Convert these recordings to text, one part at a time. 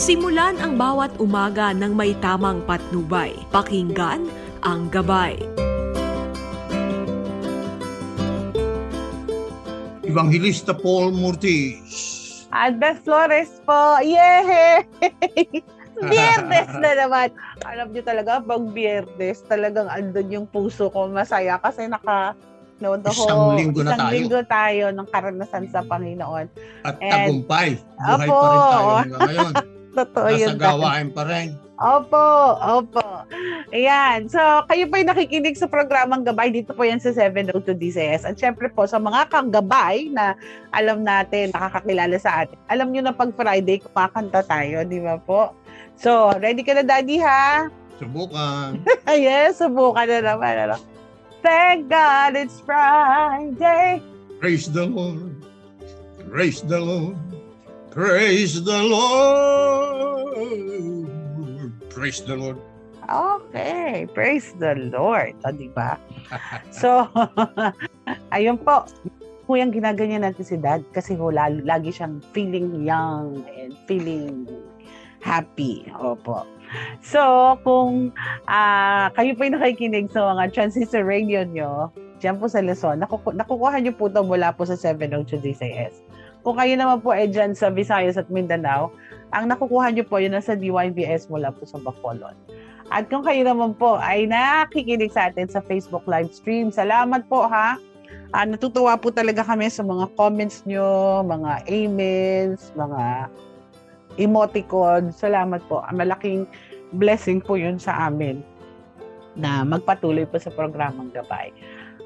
Simulan ang bawat umaga ng may tamang patnubay. Pakinggan ang gabay. Evangelista Paul Mortis. Albert Flores po. Yay! Biyernes na naman. Alam niyo talaga, pag biyernes, talagang andun yung puso ko masaya kasi naka no, the Isang whole- linggo na isang tayo. linggo tayo ng karanasan sa Panginoon. At And- tagumpay. Buhay Apo. pa rin tayo hanggang ngayon. Totoo Nasa yun. gawain pa rin. Opo, opo. Ayan. So, kayo po yung nakikinig sa programang Gabay. Dito po yan sa 702 DCS. At syempre po, sa mga kagabay na alam natin, nakakakilala sa atin. Alam nyo na pag Friday, kumakanta tayo, di ba po? So, ready ka na, Daddy, ha? Subukan. yes, subukan na naman. Ano? Thank God it's Friday. Praise the Lord. Praise the Lord. Praise the Lord. Praise the Lord. Okay, praise the Lord. O, di ba? So, ayun po. Yung ginaganyan natin si dad kasi ho, lalo, lagi siyang feeling young and feeling happy. Opo. So, kung ah, kayo po yung nakikinig sa mga transistor radio nyo, dyan po sa Luzon, nakuku- nakukuha nyo po ito mula po sa 702 DCS. Kung kayo naman po ay dyan sa Visayas at Mindanao, ang nakukuha nyo po yun nasa DYBS mula po sa Bacolod. At kung kayo naman po ay nakikinig sa atin sa Facebook live stream, salamat po ha. Ah, natutuwa po talaga kami sa mga comments nyo, mga emails, mga emoticon. Salamat po. Ang malaking blessing po yun sa amin na magpatuloy po sa programang gabay.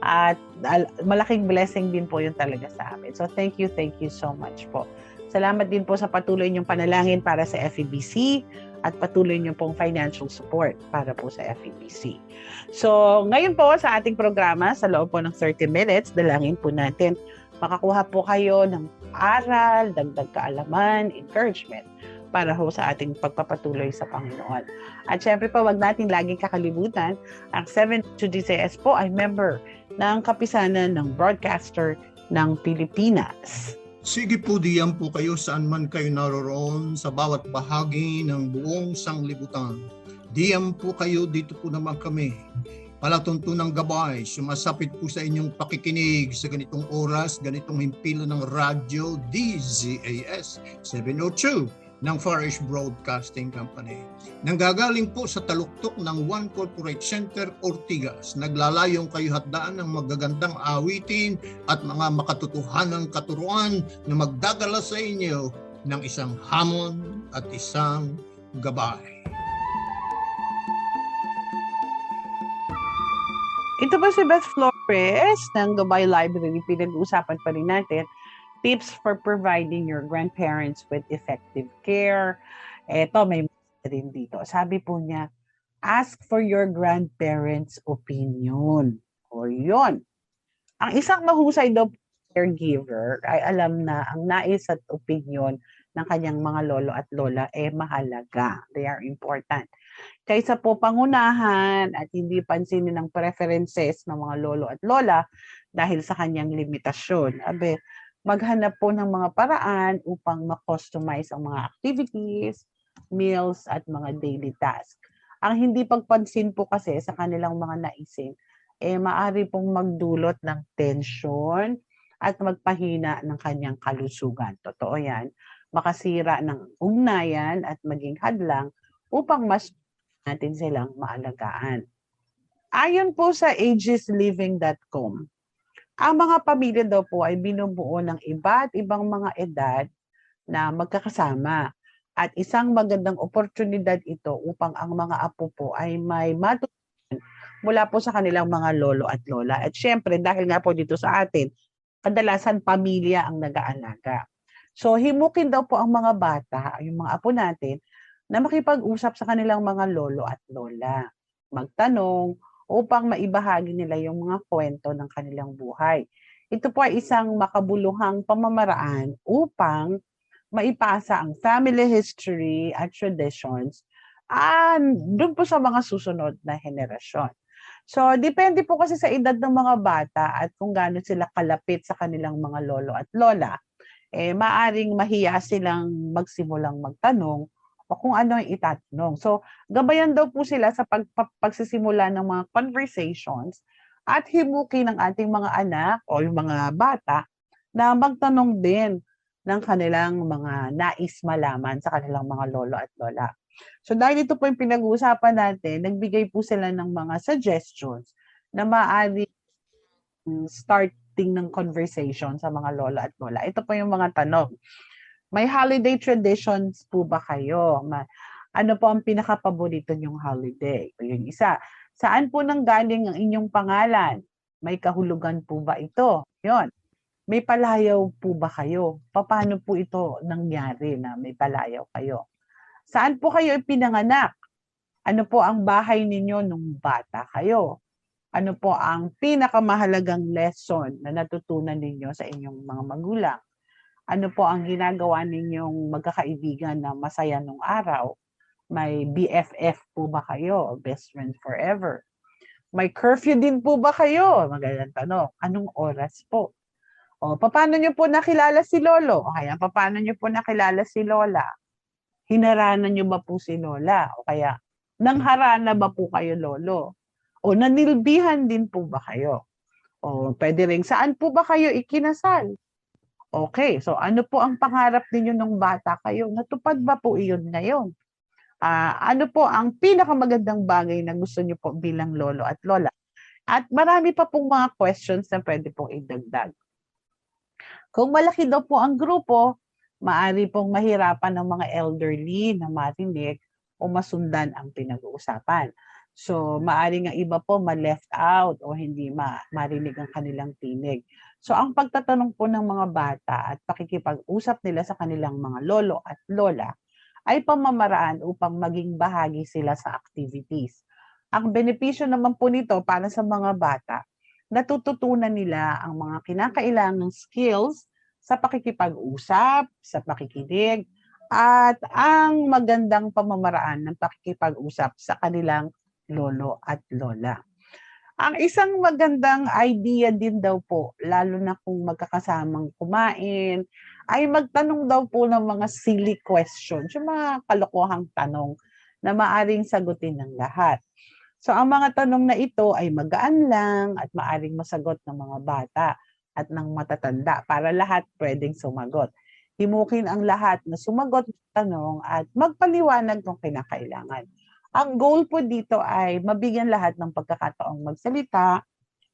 At al- malaking blessing din po yun talaga sa amin. So thank you, thank you so much po. Salamat din po sa patuloy niyong panalangin para sa FEBC at patuloy niyo pong financial support para po sa FEBC. So, ngayon po sa ating programa, sa loob po ng 30 minutes, dalangin po natin, makakuha po kayo ng aral, dagdag kaalaman, encouragement para ho sa ating pagpapatuloy sa Panginoon. At syempre po, wag natin laging kakalimutan, ang 7 to DCS po ay member ng kapisanan ng broadcaster ng Pilipinas. Sige po diyan po kayo saan man kayo naroroon sa bawat bahagi ng buong sanglibutan. Diyan po kayo, dito po naman kami. Palatuntunang gabay, sumasapit po sa inyong pakikinig sa ganitong oras, ganitong himpilan ng radyo DZAS 702 ng Far East Broadcasting Company. Nanggagaling po sa taluktok ng One Corporate Center Ortigas. Naglalayong kayo hatdaan ng magagandang awitin at mga makatotohanang katuruan na magdadala sa inyo ng isang hamon at isang gabay. Ito po si Beth Flores ng Gabay Library. Pinag-uusapan pa rin natin tips for providing your grandparents with effective care. Ito, may rin dito. Sabi po niya, ask for your grandparents' opinion. O yun. Ang isang mahusay daw caregiver ay alam na ang nais at opinion ng kanyang mga lolo at lola eh mahalaga. They are important kaysa po pangunahan at hindi pansinin ang preferences ng mga lolo at lola dahil sa kanyang limitasyon. Abe, maghanap po ng mga paraan upang ma-customize ang mga activities, meals, at mga daily tasks. Ang hindi pagpansin po kasi sa kanilang mga naisin, eh maari pong magdulot ng tension at magpahina ng kanyang kalusugan. Totoo yan. Makasira ng ugnayan at maging hadlang upang mas natin silang maalagaan. Ayon po sa agesliving.com, ang mga pamilya daw po ay binubuo ng iba't ibang mga edad na magkakasama at isang magandang oportunidad ito upang ang mga apo po ay may matutunan mula po sa kanilang mga lolo at lola. At syempre, dahil nga po dito sa atin, kadalasan pamilya ang nag-aalaga. So, himukin daw po ang mga bata, yung mga apo natin, na makipag-usap sa kanilang mga lolo at lola. Magtanong upang maibahagi nila yung mga kwento ng kanilang buhay. Ito po ay isang makabuluhang pamamaraan upang maipasa ang family history at traditions and doon po sa mga susunod na henerasyon. So, depende po kasi sa edad ng mga bata at kung gaano sila kalapit sa kanilang mga lolo at lola, eh, maaring mahiya silang magsimulang magtanong o kung ano ang itatanong. So, gabayan daw po sila sa pag, pag- pagsisimula ng mga conversations at himuki ng ating mga anak o yung mga bata na magtanong din ng kanilang mga nais malaman sa kanilang mga lolo at lola. So dahil ito po yung pinag-uusapan natin, nagbigay po sila ng mga suggestions na maaari starting ng conversation sa mga lolo at lola. Ito po yung mga tanong. May holiday traditions po ba kayo? Ma- ano po ang pinaka-paborito niyong holiday? O yung isa, saan po nang galing ang inyong pangalan? May kahulugan po ba ito? Yon. May palayaw po ba kayo? Paano po ito nangyari na may palayaw kayo? Saan po kayo ipinanganak? Ano po ang bahay ninyo nung bata kayo? Ano po ang pinakamahalagang lesson na natutunan ninyo sa inyong mga magulang? Ano po ang ginagawa ninyong magkakaibigan na masaya nung araw? May BFF po ba kayo? Best friend forever? May curfew din po ba kayo? Magandang tanong. Anong oras po? O, paano nyo po nakilala si Lolo? O kaya, paano nyo po nakilala si Lola? Hinaranan nyo ba po si Lola? O kaya, nangharana ba po kayo, Lolo? O nanilbihan din po ba kayo? O pwede rin, saan po ba kayo ikinasal? Okay, so ano po ang pangarap ninyo nung bata kayo? Natupad ba po iyon ngayon? Ah, ano po ang pinakamagandang bagay na gusto niyo po bilang lolo at lola? At marami pa pong mga questions na pwede pong idagdag. Kung malaki daw po ang grupo, maari pong mahirapan ng mga elderly na marinig o masundan ang pinag-uusapan. So, maari nga iba po ma-left out o hindi ma marinig ang kanilang tinig. So, ang pagtatanong po ng mga bata at pakikipag-usap nila sa kanilang mga lolo at lola ay pamamaraan upang maging bahagi sila sa activities. Ang benepisyo naman po nito para sa mga bata, natututunan nila ang mga kinakailangang skills sa pakikipag-usap, sa pakikinig, at ang magandang pamamaraan ng pakikipag-usap sa kanilang lolo at lola. Ang isang magandang idea din daw po, lalo na kung magkakasamang kumain, ay magtanong daw po ng mga silly questions, yung mga kalokohang tanong na maaring sagutin ng lahat. So ang mga tanong na ito ay magaan lang at maaring masagot ng mga bata at ng matatanda para lahat pwedeng sumagot. Himukin ang lahat na sumagot ng tanong at magpaliwanag kung kinakailangan. Ang goal po dito ay mabigyan lahat ng pagkakataong magsalita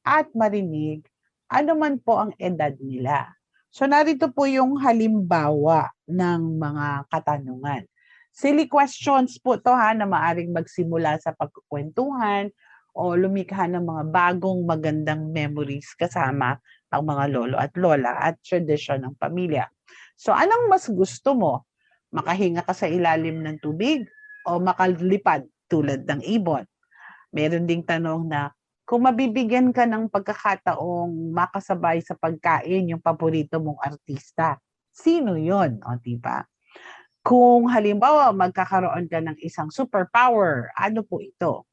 at marinig ano man po ang edad nila. So narito po yung halimbawa ng mga katanungan. Silly questions po to ha na maaring magsimula sa pagkukwentuhan o lumikha ng mga bagong magandang memories kasama ang mga lolo at lola at tradisyon ng pamilya. So anong mas gusto mo? Makahinga ka sa ilalim ng tubig o makalipad tulad ng ibon? Meron ding tanong na kung mabibigyan ka ng pagkakataong makasabay sa pagkain yung paborito mong artista, sino yon? O, diba? Kung halimbawa magkakaroon ka ng isang superpower, ano po ito?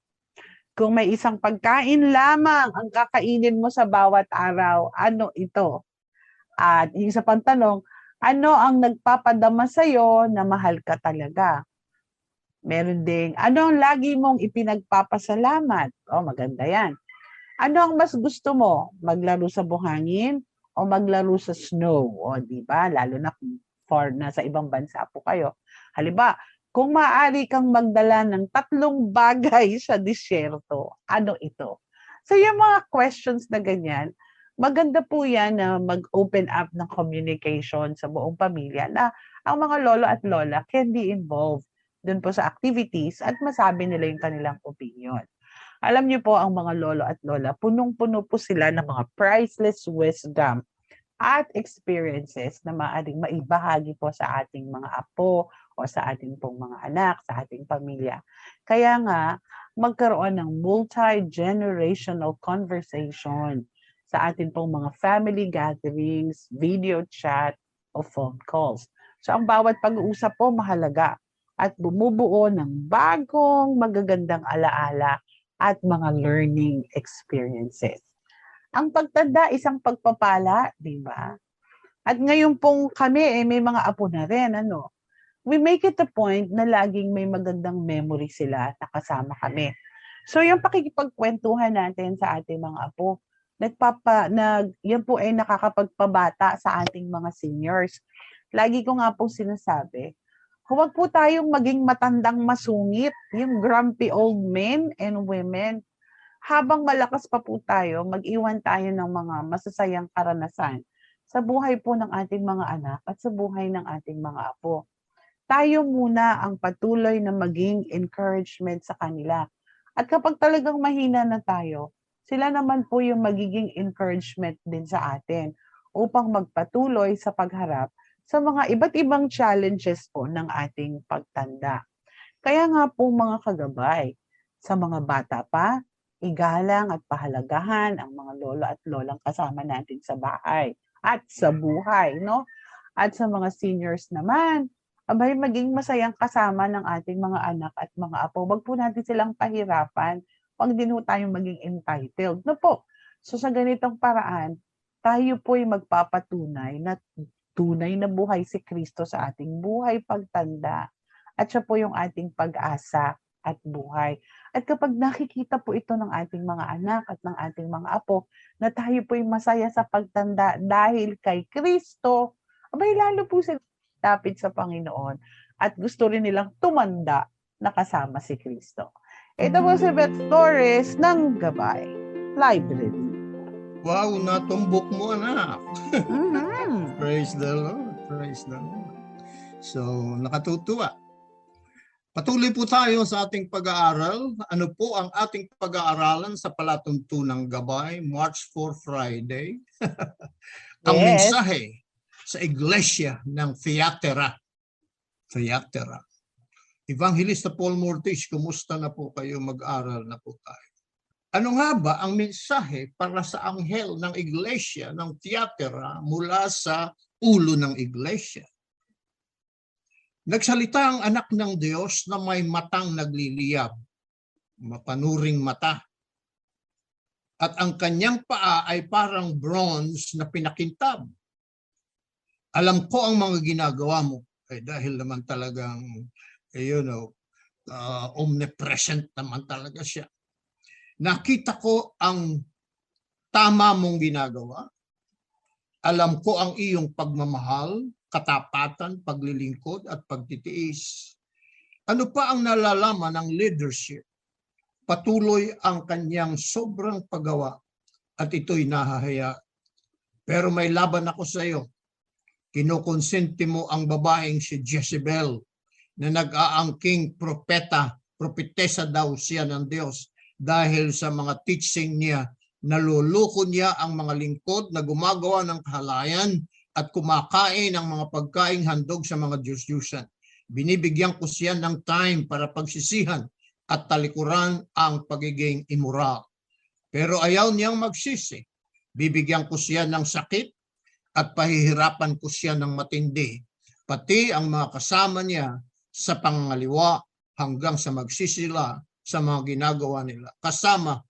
Kung may isang pagkain lamang ang kakainin mo sa bawat araw, ano ito? At yung sa pantanong, ano ang nagpapadama sa'yo na mahal ka talaga? Meron ding, ano ang lagi mong ipinagpapasalamat? O, maganda yan. Ano ang mas gusto mo? Maglaro sa buhangin o maglaro sa snow? O, di ba? Lalo na kung for na sa ibang bansa po kayo. Halimbawa, kung maaari kang magdala ng tatlong bagay sa disyerto, ano ito? So yung mga questions na ganyan, maganda po yan na mag-open up ng communication sa buong pamilya na ang mga lolo at lola can be involved dun po sa activities at masabi nila yung kanilang opinion. Alam niyo po, ang mga lolo at lola, punong-puno po sila ng mga priceless wisdom at experiences na maaaring maibahagi po sa ating mga apo o sa ating pong mga anak, sa ating pamilya. Kaya nga, magkaroon ng multi-generational conversation sa ating pong mga family gatherings, video chat, o phone calls. So ang bawat pag-uusap po mahalaga at bumubuo ng bagong magagandang alaala at mga learning experiences. Ang pagtanda, isang pagpapala, di ba? At ngayon pong kami, eh, may mga apo na rin, ano? we make it a point na laging may magandang memory sila na kasama kami. So yung pakikipagkwentuhan natin sa ating mga apo, nagpapa nag yan po ay nakakapagpabata sa ating mga seniors. Lagi ko nga po sinasabi, huwag po tayong maging matandang masungit, yung grumpy old men and women. Habang malakas pa po tayo, mag-iwan tayo ng mga masasayang karanasan sa buhay po ng ating mga anak at sa buhay ng ating mga apo. Tayo muna ang patuloy na maging encouragement sa kanila. At kapag talagang mahina na tayo, sila naman po yung magiging encouragement din sa atin upang magpatuloy sa pagharap sa mga iba't ibang challenges po ng ating pagtanda. Kaya nga po mga kagabay, sa mga bata pa, igalang at pahalagahan ang mga lolo at lolang kasama natin sa bahay at sa buhay, no? At sa mga seniors naman, abay maging masayang kasama ng ating mga anak at mga apo. Wag po natin silang pahirapan. Wag din po tayong maging entitled. No po? So sa ganitong paraan, tayo po'y magpapatunay na tunay na buhay si Kristo sa ating buhay pagtanda. At siya po yung ating pag-asa at buhay. At kapag nakikita po ito ng ating mga anak at ng ating mga apo, na tayo po'y masaya sa pagtanda dahil kay Kristo, abay lalo po sila tapit sa Panginoon at gusto rin nilang tumanda na kasama si Kristo. Ito po si Beth Torres ng Gabay Library. Wow, natumbok mo anak. Mhm. Praise the Lord. Praise the Lord. So, nakatutuwa. Patuloy po tayo sa ating pag-aaral. Ano po ang ating pag-aaralan sa palatuntunang gabay, March 4 Friday? ang Yes. mensahe sa iglesia ng Theatera. Theatera. Evangelista Paul Mortis, kumusta na po kayo? Mag-aral na po tayo. Ano nga ba ang mensahe para sa anghel ng iglesia ng Theatera mula sa ulo ng iglesia? Nagsalita ang anak ng Diyos na may matang nagliliyab, mapanuring mata. At ang kanyang paa ay parang bronze na pinakintab. Alam ko ang mga ginagawa mo. Eh, dahil naman talagang, eh, you know, uh, omnipresent naman talaga siya. Nakita ko ang tama mong ginagawa. Alam ko ang iyong pagmamahal, katapatan, paglilingkod at pagtitiis. Ano pa ang nalalaman ng leadership? Patuloy ang kanyang sobrang paggawa at ito'y nahahaya. Pero may laban ako sa iyo. Kinukonsente mo ang babaeng si Jezebel na nag-aangking propeta, propetesa daw siya ng Diyos dahil sa mga teaching niya, naluluko niya ang mga lingkod na gumagawa ng kahalayan at kumakain ng mga pagkaing handog sa mga Diyos-Diyusan. Binibigyan ko siya ng time para pagsisihan at talikuran ang pagiging immoral. Pero ayaw niyang magsisi. Bibigyan ko siya ng sakit at pahihirapan ko siya ng matindi. Pati ang mga kasama niya sa pangaliwa hanggang sa magsisila sa mga ginagawa nila. Kasama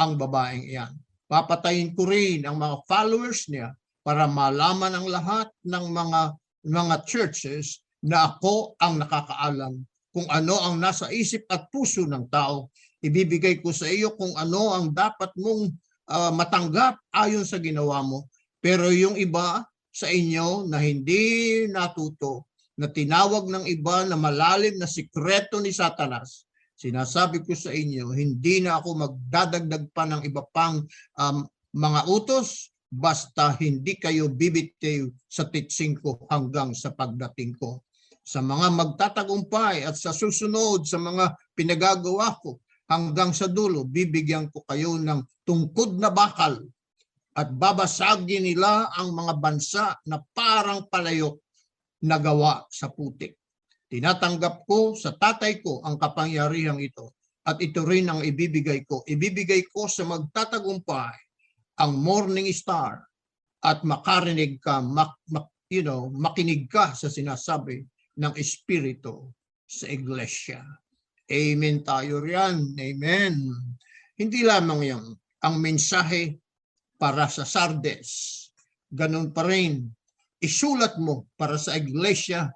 ang babaeng iyan. Papatayin ko rin ang mga followers niya para malaman ang lahat ng mga mga churches na ako ang nakakaalam kung ano ang nasa isip at puso ng tao. Ibibigay ko sa iyo kung ano ang dapat mong ah, matanggap ayon sa ginawa mo. Pero yung iba sa inyo na hindi natuto, na tinawag ng iba na malalim na sikreto ni Satanas, sinasabi ko sa inyo, hindi na ako magdadagdag pa ng iba pang um, mga utos, basta hindi kayo bibitiw sa teaching ko hanggang sa pagdating ko. Sa mga magtatagumpay at sa susunod sa mga pinagagawa ko hanggang sa dulo, bibigyan ko kayo ng tungkod na bakal at babasagin nila ang mga bansa na parang palayok na gawa sa putik. Tinatanggap ko sa tatay ko ang kapangyarihang ito at ito rin ang ibibigay ko. Ibibigay ko sa magtatagumpay ang morning star at makarinig ka, mak, mak- you know, makinig ka sa sinasabi ng Espiritu sa Iglesia. Amen tayo riyan. Amen. Hindi lamang yan. Ang mensahe para sa Sardes. Ganun pa rin. Isulat mo para sa Iglesia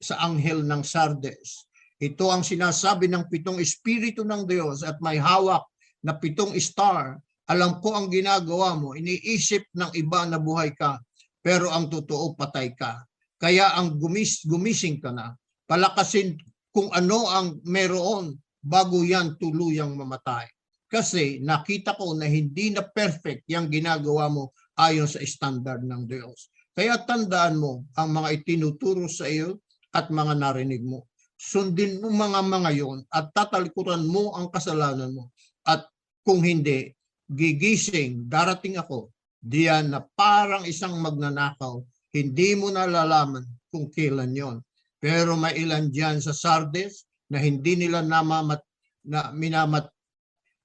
sa anghel ng Sardes. Ito ang sinasabi ng pitong espiritu ng Diyos at may hawak na pitong star. Alam ko ang ginagawa mo. Iniisip ng iba na buhay ka, pero ang totoo patay ka. Kaya ang gumis, gumising ka na. Palakasin kung ano ang meron bago yan tuluyang mamatay. Kasi nakita ko na hindi na perfect yung ginagawa mo ayon sa standard ng Diyos. Kaya tandaan mo ang mga itinuturo sa iyo at mga narinig mo. Sundin mo mga mga yon at tatalikuran mo ang kasalanan mo. At kung hindi, gigising, darating ako, diyan na parang isang magnanakaw, hindi mo nalalaman kung kailan yon. Pero may ilan diyan sa Sardes na hindi nila namamat, na minamat,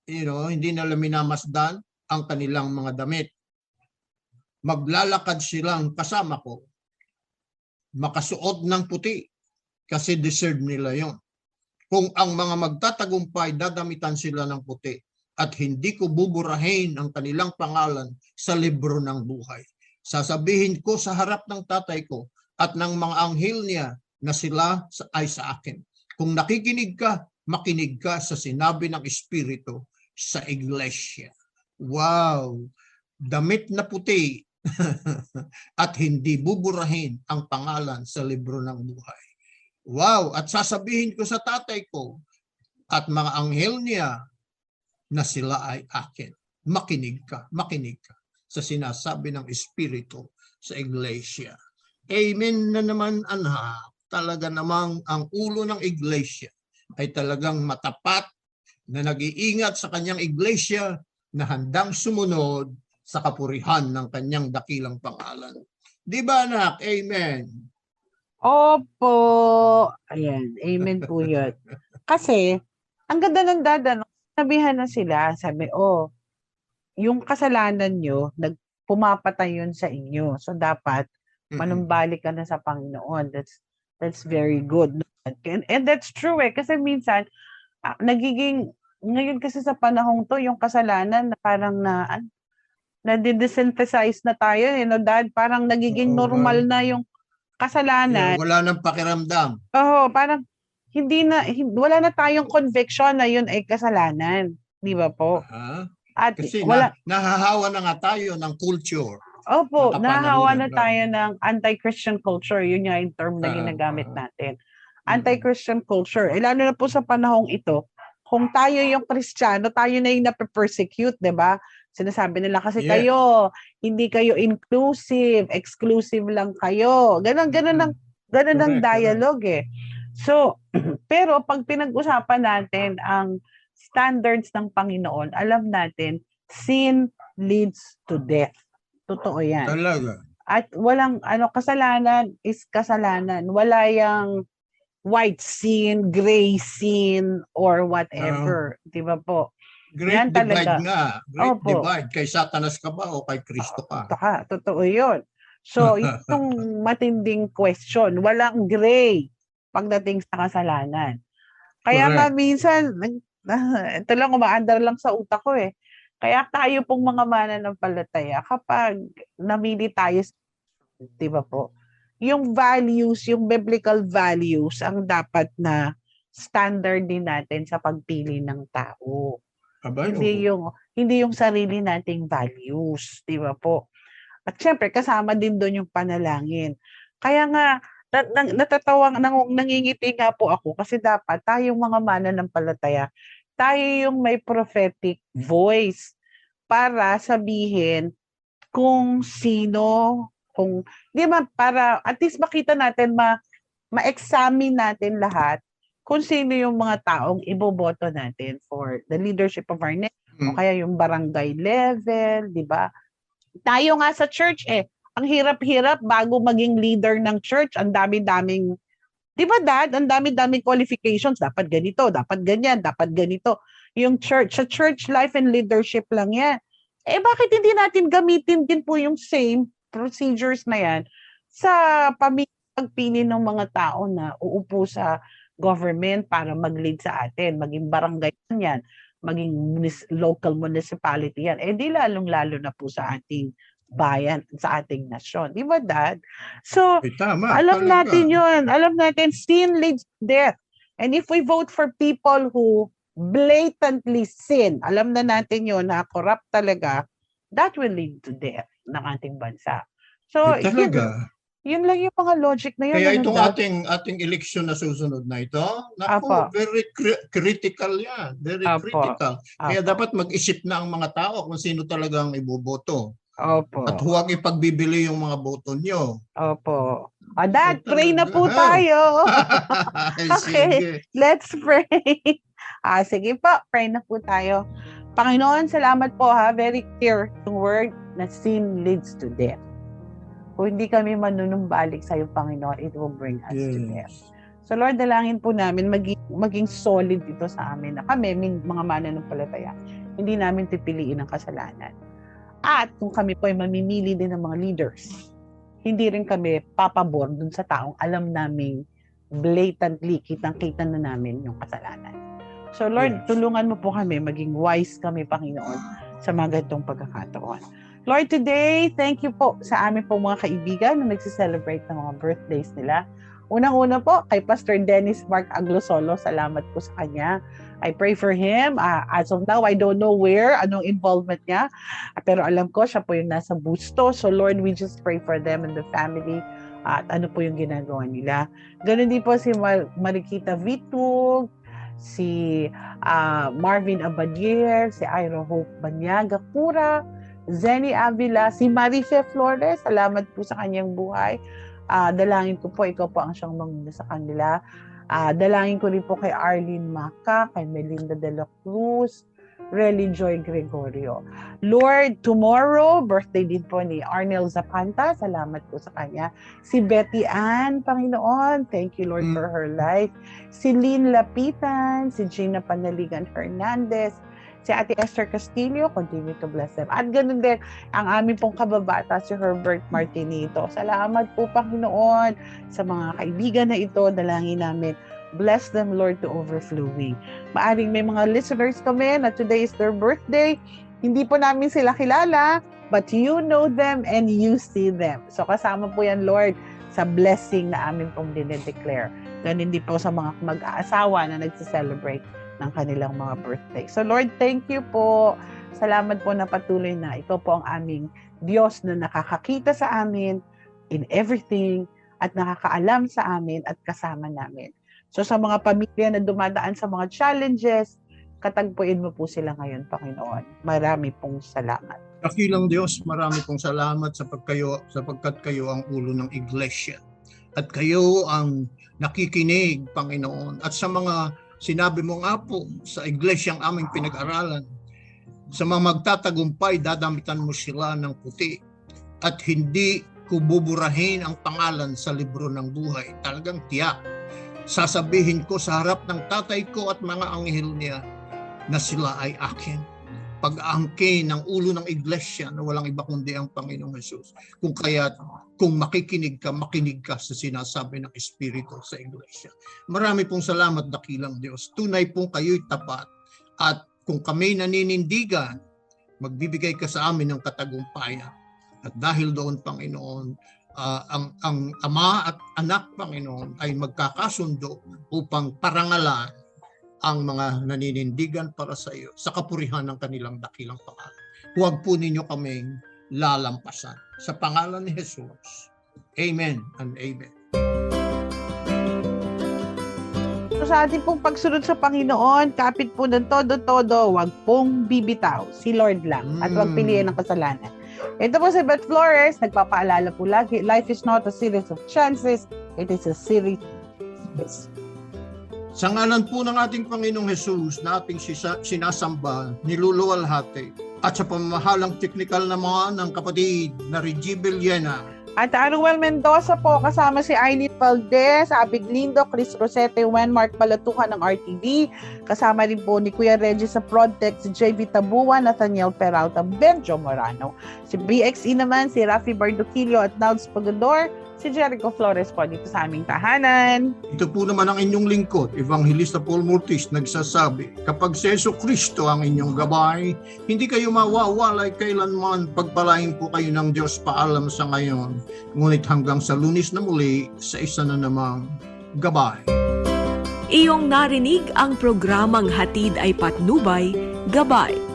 you know, hindi nila minamasdan ang kanilang mga damit maglalakad silang kasama ko, makasuot ng puti, kasi deserve nila yon. Kung ang mga magtatagumpay, dadamitan sila ng puti, at hindi ko buburahin ang kanilang pangalan sa libro ng buhay. Sasabihin ko sa harap ng tatay ko at ng mga anghel niya na sila ay sa akin. Kung nakikinig ka, makinig ka sa sinabi ng Espiritu sa iglesia. Wow! Damit na puti at hindi buburahin ang pangalan sa libro ng buhay. Wow! At sasabihin ko sa tatay ko at mga anghel niya na sila ay akin. Makinig ka, makinig ka sa sinasabi ng Espiritu sa iglesia. Amen na naman anak. Talaga namang ang ulo ng iglesia ay talagang matapat na nag-iingat sa kanyang iglesia na handang sumunod sa kapurihan ng kanyang dakilang pangalan. Di ba anak? Amen. Opo. Ayan, amen po yun. Kasi, ang ganda ng dada, no? sabihan na sila, sabi, oh, yung kasalanan nyo, nagpumapatay yun sa inyo. So, dapat, manumbalik ka na sa Panginoon. That's, that's very good. And, and that's true eh, kasi minsan, ah, nagiging, ngayon kasi sa panahong to, yung kasalanan, na parang na, na-desynthesize na tayo, eh, no, Dad? Parang nagiging Oo, normal na yung kasalanan. Yeah, wala nang pakiramdam. Oo, parang hindi na wala na tayong conviction na yun ay kasalanan, 'di ba po? Ha? At Kasi wala na, nahahawa na nga tayo ng culture. Opo, nahahawa na tayo ng anti-Christian culture. Yun yung term na Ah, ginagamit ah. natin. Anti-Christian culture. Eh, lalo na po sa panahong ito, kung tayo yung Kristiyano, tayo na yung nape-persecute, di ba? Sinasabi nila kasi Yeah. kayo, hindi kayo inclusive, exclusive lang kayo. Ganon, ganon ang, ganon ang dialogue eh. So, pero pag pinag-usapan natin ang standards ng Panginoon, alam natin, sin leads to death. Totoo yan. Talaga. At walang ano kasalanan is kasalanan. Wala yang white sin, gray sin or whatever, 'di ba po? Great Yan divide talaga. nga. Great Opo. divide. Kay Satanas ka ba o kay Kristo ka? Taka, totoo 'yun. So, itong matinding question, walang gray pagdating sa kasalanan. Kaya nga minsan, ito lang umaandar lang sa utak ko eh. Kaya tayo pong mga mananampalataya, kapag namili tayo, di ba po, yung values, yung biblical values, ang dapat na standard din natin sa pagpili ng tao Abay, hindi yung hindi yung sarili nating values, 'di ba po? At syempre kasama din doon yung panalangin. Kaya nga na, na, natatawa nang, nangingiti nga po ako kasi dapat tayong mga mananampalataya, tayo yung may prophetic voice para sabihin kung sino, kung di ba para at least makita natin ma ma-examine natin lahat kung sino yung mga taong iboboto natin for the leadership of our nation o Mm. kaya yung barangay level, di ba? Tayo nga sa church eh, ang hirap-hirap bago maging leader ng church, ang dami-daming, di ba dad, ang dami-daming qualifications, dapat ganito, dapat ganyan, dapat ganito. Yung church, sa church life and leadership lang yan. Eh bakit hindi natin gamitin din po yung same procedures na yan sa pagpili ng mga tao na uupo sa government para mag-lead sa atin, maging barangay yan, maging munis- local municipality yan, eh di lalong-lalo na po sa ating bayan, sa ating nasyon. Di ba, Dad? So, Eh, tama. alam talaga. natin yun. Alam natin, sin leads death. And if we vote for people who blatantly sin, alam na natin yun na corrupt talaga, that will lead to death ng ating bansa. So, yun, talaga. yun lang yung mga logic na yun. Kaya ano, itong Dad? ating ating election na susunod na ito, Apo. naku, very cri- critical yan. Very Apo. critical. Kaya Apo. dapat mag-isip na ang mga tao kung sino talagang iboboto. Opo. At huwag ipagbibili yung mga boto nyo. Opo. Ah, Dad, pray na po tayo. Ay, Okay. Let's pray. ah, sige po, pray na po tayo. Panginoon, salamat po ha. Very clear yung word na sin leads to death. Kung hindi kami manunumbalik sa iyo, Panginoon, it will bring us to death. Yes. So Lord, dalangin po namin maging, maging solid ito sa amin na kami, mga mananampalataya, hindi namin pipiliin ang kasalanan. At kung kami po ay mamimili din ng mga leaders, hindi rin kami papabor dun sa taong alam naming blatantly, kitang-kita na namin yung kasalanan. So Lord, Yes. tulungan mo po kami, maging wise kami, Panginoon, sa mga ganitong pagkakataon. Lord, today, thank you po sa amin po mga kaibigan na nagsi-celebrate ng mga birthdays nila. Unang-una po, kay Pastor Dennis Mark Aglosolo, salamat po sa kanya. I pray for him. Ah, as of now, I don't know where, anong involvement niya. Ah, pero alam ko, siya po yung nasa Busto. So Lord, we just pray for them and the family at ano po yung ginagawa nila. Ganun din po si Mar- Marikita Vitug, si ah, Marvin Abadier, si Ira Hope Banyaga Pura, Zenny Avila, si Marife Flores, salamat po sa kanyang buhay. Ah, dalangin ko po, ikaw po ang siyang manguna sa kanila. Ah, dalangin ko rin po kay Arlene Maca, kay Melinda de la Cruz, Relly Joy Gregorio. Lord, tomorrow, birthday din po ni Arnel Zapanta. Salamat po sa kanya. Si Betty Ann, Panginoon. Thank you, Lord, Mm. for her life. Si Lynn Lapitan, si Gina Panaligan Hernandez, si Ate Esther Castillo, continue to bless them. At ganun din, ang aming pong kababata, si Herbert Martinito. Salamat po, Panginoon, sa mga kaibigan na ito. Dalangin namin, bless them, Lord, to overflowing. Maaring may mga listeners kami na today is their birthday. Hindi po namin sila kilala, but you know them and you see them. So kasama po yan, Lord, sa blessing na amin pong dinedeclare. Ganun din po sa mga mag-aasawa na nagse-celebrate ng kanilang mga birthday. So Lord, thank you po. Salamat po na patuloy na ikaw po ang aming Diyos na nakakakita sa amin in everything at nakakaalam sa amin at kasama namin. So sa mga pamilya na dumadaan sa mga challenges, katagpuin mo po sila ngayon, Panginoon. Marami pong salamat. Dakilang Diyos, marami pong salamat sa pagkayo, sapagkat kayo ang ulo ng iglesia. At kayo ang nakikinig, Panginoon. At sa mga sinabi mo nga po sa iglesyang aming pinag-aralan, sa mga magtatagumpay, dadamitan mo sila ng puti. At hindi ko buburahin ang pangalan sa libro ng buhay. Talagang tiyak. Sasabihin ko sa harap ng tatay ko at mga anghel niya na sila ay akin pag-aangkin ng ulo ng iglesia na walang iba kundi ang Panginoong Jesus. Kung kaya, kung makikinig ka, makinig ka sa sinasabi ng Espiritu sa iglesia. Marami pong salamat, dakilang Diyos. Tunay pong kayo'y tapat. At kung kami naninindigan, magbibigay ka sa amin ng katagumpayan. At dahil doon, Panginoon, ah, ang, ang ama at anak, Panginoon, ay magkakasundo upang parangalan ang mga naninindigan para sa iyo sa kapurihan ng kanilang dakilang pangalan. Huwag po ninyo kaming lalampasan. Sa pangalan ni Jesus. Amen and amen. Sa ating pong pagsunod sa Panginoon, kapit po ng todo-todo, wag pong bibitaw. Si Lord lang. At wag Mm. piliin ng kasalanan. Ito po si Beth Flores, nagpapaalala po lagi, life is not a series of chances, it is a series of Sa ngalan po ng ating Panginoong Jesus na ating sinasamba, niluluwalhati, at sa pamamahalang teknikal naman ng kapatid na Reggie Villena, At Anuel Mendoza po, kasama si Eileen Valdez, Abig Lindo, Chris Rosete, Juan Mark Palatuhan ng RTV. Kasama rin po ni Kuya Reggie sa Prodtech, si JV Tabuan, Nathaniel Peralta, Benjo Morano. Si BXE naman, si Rafi Bardoquillo at Nalds Pagador, Si Jericho Flores po dito sa aming tahanan. Ito po naman ang inyong lingkod, Evangelista Paul Mortis, nagsasabi, kapag si Yeso Kristo ang inyong gabay, hindi kayo mawawalay kailanman pagpalain po kayo ng Diyos paalam sa ngayon. Ngunit hanggang sa lunis na muli, sa isa na namang gabay. Iyong narinig ang programang Hatid ay Patnubay, Gabay